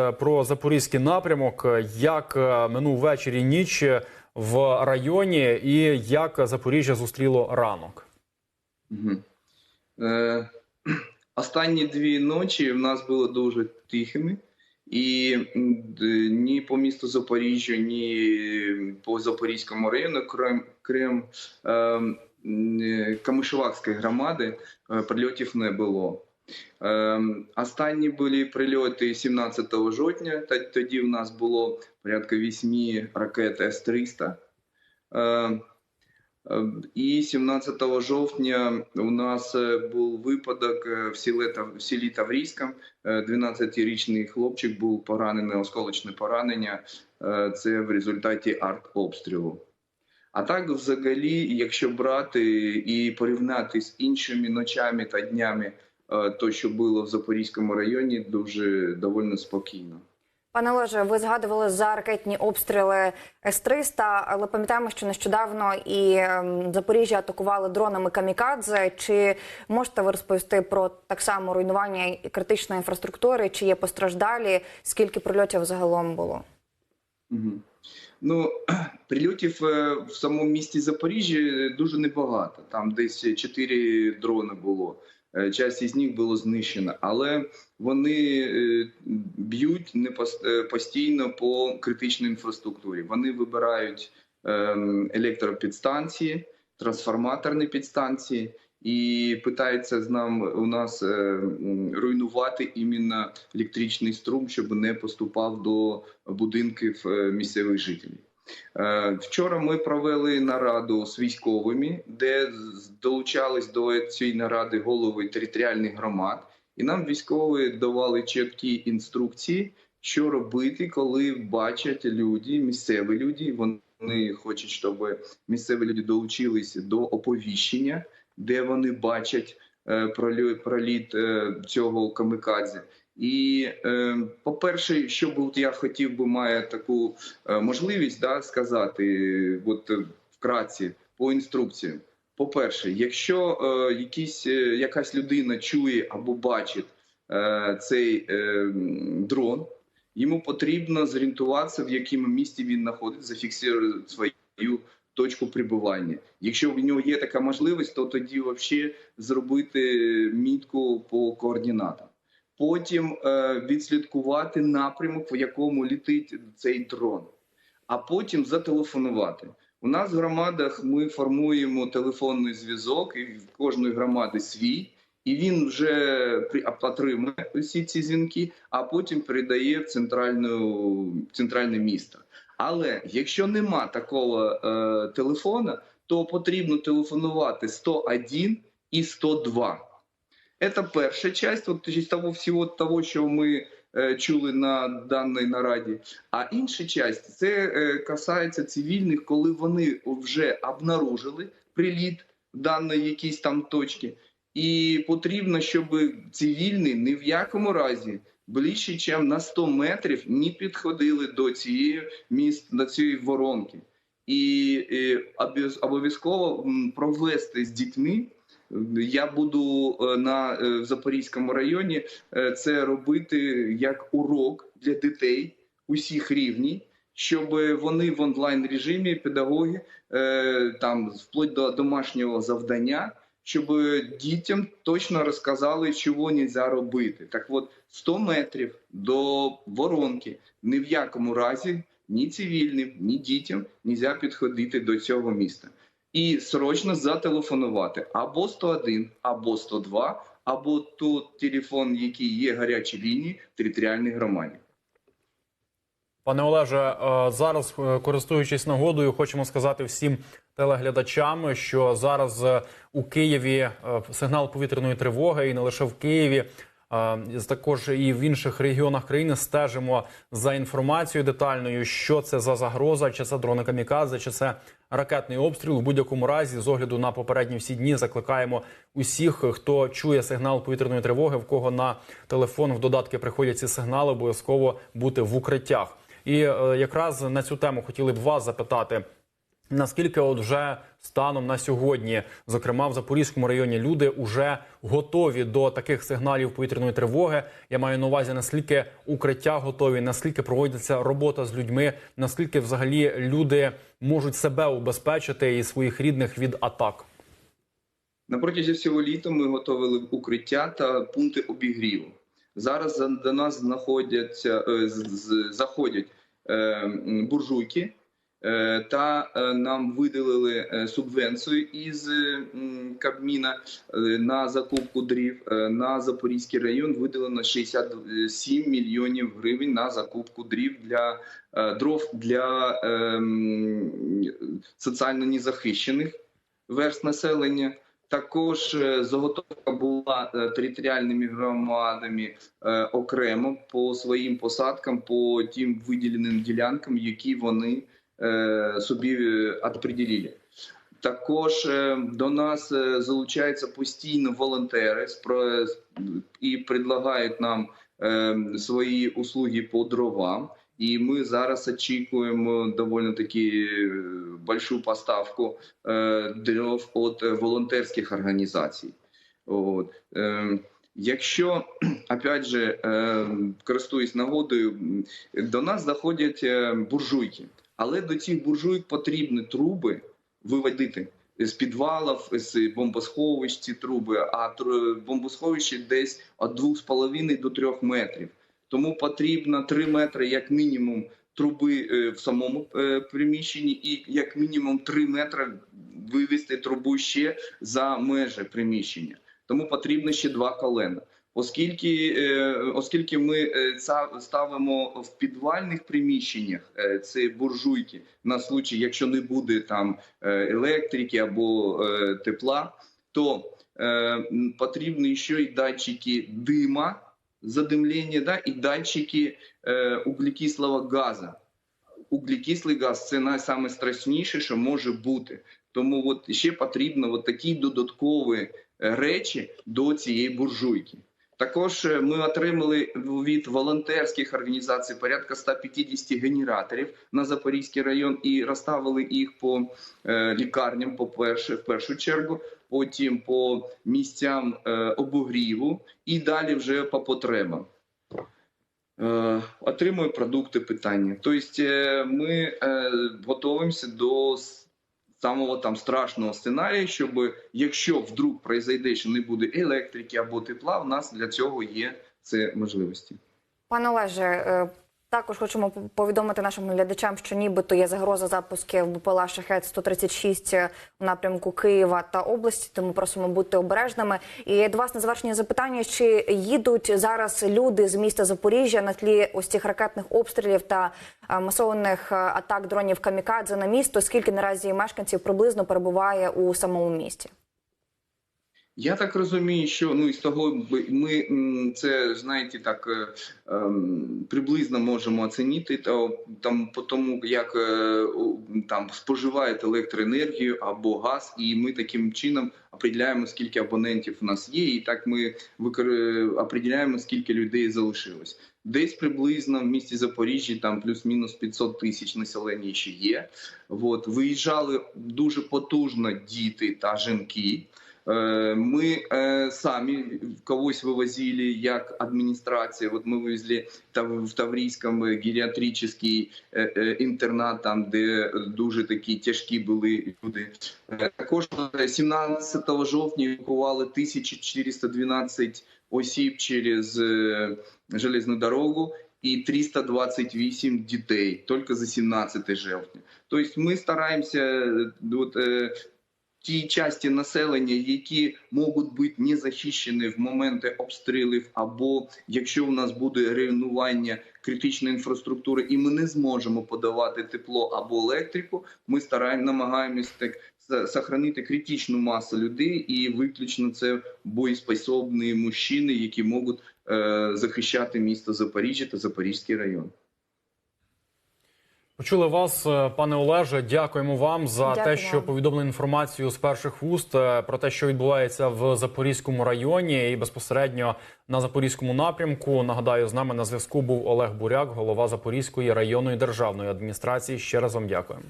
Е, Про запорізький напрямок, е, як е, минув вечір і ніч в районі, і як Запоріжжя зустріло ранок. Останні дві ночі в нас були дуже тихими, і ні по місту Запоріжжя, ні по Запорізькому району, крім, крім е, м, е, громади, е, прильотів не було. Е, останні були прильоти 17 жовтня, тоді в нас було порядка 8 ракет С-300. Е, Е, І 17 жовтня у нас е, був випадок е, в селі, Таврійська. Е, 12-річний хлопчик був поранений, осколочне поранення. Це в результаті артобстрілу. А так, взагалі, якщо брати і порівняти з іншими ночами та днями, то що було в Запорізькому районі, дуже доволі спокійно. Пане Олеже, ви згадували за ракетні обстріли С-300, але пам'ятаємо, що нещодавно і ем, Запоріжжя атакували дронами камікадзе. Чи можете ви розповісти про так само руйнування критичної інфраструктури? Чи є постраждалі? Скільки прильотів загалом було? Мгм. Ну, прильотів е, в самому місті Запоріжжя дуже небагато. Там десь чотири дрони було. Е, Часть із них було знищено, але вони е, б'ють не е, постійно по критичній інфраструктурі. Вони вибирають ем, електропідстанції, трансформаторні підстанції і питаються з нам у нас руйнувати іменно електричний струм, щоб не поступав до будинків місцевих жителів. Е, Вчора ми провели нараду з військовими, де долучались до цієї наради голови територіальних громад, і нам військові давали чіткі інструкції, що робити, коли бачать люди, місцеві люди. Вони хочуть, щоб місцеві люди долучилися до оповіщення, де вони бачать е, проліт е, цього камикадзе. І, е, по-перше, що б я хотів би має таку е, можливість да, сказати, от е, вкратці по інструкціям. По-перше, якщо якісь, якась людина чує або бачить цей дрон, йому потрібно зорієнтуватися, в якому місті він знаходиться, зафіксувати свою точку прибування. Якщо в нього є така можливість, то тоді взагалі зробити мітку по координатам потім е, відслідкувати напрямок, в якому літить цей дрон, а потім зателефонувати. У нас в громадах ми формуємо телефонний зв'язок, і в кожної громади свій, і він вже отримує усі ці дзвінки, а потім передає в центральну, центральне місто. Але якщо нема такого е, телефона, то потрібно телефонувати 101 і 102. Это перша часть от, того всього того, що ми е, чули на даній нараді. А інша часть це е, касається цивільних, коли вони вже обнаружили приліт даної якійсь там точки. І потрібно, щоб цивільні ні в якому разі ближче, ніж на 100 метрів, не підходили до цієї міст, до цієї воронки. І, обов'яз- обов'язково провести з дітьми я буду е, на е, в Запорізькому районі е, це робити як урок для дітей усіх рівнів, щоб вони в онлайн режимі педагоги там вплоть до домашнього завдання, щоб дітям точно розказали, чого не можна робити. Так от 100 метрів до воронки ні в якому разі ні цивільним, ні дітям не можна підходити до цього міста і срочно зателефонувати або 101, або 102, або той телефон, який є гарячі лінії в територіальній громаді. Пане Олеже, е, зараз е, користуючись нагодою, хочемо сказати всім телеглядачам, що зараз е, у Києві сигнал повітряної тривоги, і не лише в Києві. Також і в інших регіонах країни стежимо за інформацією детальною, що це за загроза, чи це дрони камікадзе, чи це ракетний обстріл. У будь-якому разі, з огляду на попередні всі дні, закликаємо усіх, хто чує сигнал повітряної тривоги, в кого на телефон в додатки приходять ці сигнали, обов'язково бути в укриттях. І е, якраз на цю тему хотіли б вас запитати. Наскільки от вже станом на сьогодні, зокрема в Запорізькому районі, люди вже готові до таких сигналів повітряної тривоги? Я маю на увазі наскільки укриття готові, наскільки проводиться робота з людьми, наскільки взагалі люди можуть себе убезпечити і своїх рідних від атак? На протязі всього літа ми готували укриття та пункти обігріву. Зараз за- до нас знаходяться е, заходять е, буржуйки, та е, нам виділили е, субвенцію із е, Кабміна е, на закупку дрів. Е, На Запорізький район виділено 67 мільйонів гривень на закупку дрів для е, дров для е, соціально незахищених верст населення. Також е, заготовка була е, територіальними громадами е, окремо по своїм посадкам, по тим виділеним ділянкам, які вони е, собі відподілили. Також е, до нас залучаються постійно волонтери і предлагають нам свої услуги по дровам. І ми зараз очікуємо доволі таки большую поставку дров від волонтерських організацій. От. Якщо опять же користуюсь нагодою, до нас заходять буржуйки, але до цих буржуйок потрібні труби виводити з підвалів, з бомбосховищ ці труби, а бомбосховище десь від 2,5 до 3 метрів. Тому потрібно 3 метри як мінімум труби е, в самому е, приміщенні, і як мінімум 3 метри вивести трубу ще за межі приміщення. Тому потрібно ще два колена. Оскільки, е, оскільки ми е, ставимо в підвальних приміщеннях е, ці буржуйки на случай, якщо не буде там електрики або тепла, то потрібні ще й датчики дима, задимлення, да, і датчики углекислого газу. Углекислий газ це найстрашніше, що може бути. Тому от ще потрібно от такі додаткові речі до цієї буржуйки. Також е, ми отримали від волонтерських організацій порядка 150 генераторів на Запорізький район і розставили їх по е, лікарням, по перше, в першу чергу, потім по місцям е, обогріву і далі вже по потребам. Отримую продукти питання. Тобто ми готуємося до самого там страшного сценарію, щоб якщо вдруг произойде, що не буде електрики або тепла, в нас для цього є це можливості. Пане Олеже, е, також хочемо повідомити нашим глядачам, що нібито є загроза запусків БПЛА Шахет 136 у напрямку Києва та області. Тому просимо бути обережними. І до вас на завершення запитання: чи їдуть зараз люди з міста Запоріжжя на тлі ось цих ракетних обстрілів та е, масованих е, атак дронів камікадзе на місто? Скільки наразі мешканців приблизно перебуває у самому місті? Я так розумію, що ну із того ми це знаєте так е, ем, приблизно можемо оцінити та там по тому, як е, там споживають електроенергію або газ, і ми таким чином определяємо, скільки абонентів у нас є, і так ми определяємо, скільки людей залишилось. Десь приблизно в місті Запоріжжі там плюс-мінус 500 тисяч населення ще є. От виїжджали дуже потужно діти та жінки. Е, Ми е, самі когось вивозили як адміністрація. От ми вивезли тав- в Таврійському геріатричний е, е, там де дуже такі тяжкі були люди. Також е, 17 жовтня евакували 1412 осіб через железну дорогу. І 328 дітей тільки за 17 жовтня. Тобто ми стараємося от, ті часті населення, які можуть бути не захищені в моменти обстрілів, або якщо у нас буде руйнування критичної інфраструктури, і ми не зможемо подавати тепло або електрику, ми стараємо намагаємось так сохранити критичну масу людей, і виключно це боєспособні мужчини, які можуть е, захищати місто Запоріжжя та Запорізький район. Почули вас, е, пане Олеже. Дякуємо вам за Дякую те, що повідомили інформацію з перших вуст е, про те, що відбувається в Запорізькому районі і безпосередньо на Запорізькому напрямку. Нагадаю, з нами на зв'язку був Олег Буряк, голова Запорізької районної державної адміністрації. Ще разом дякуємо.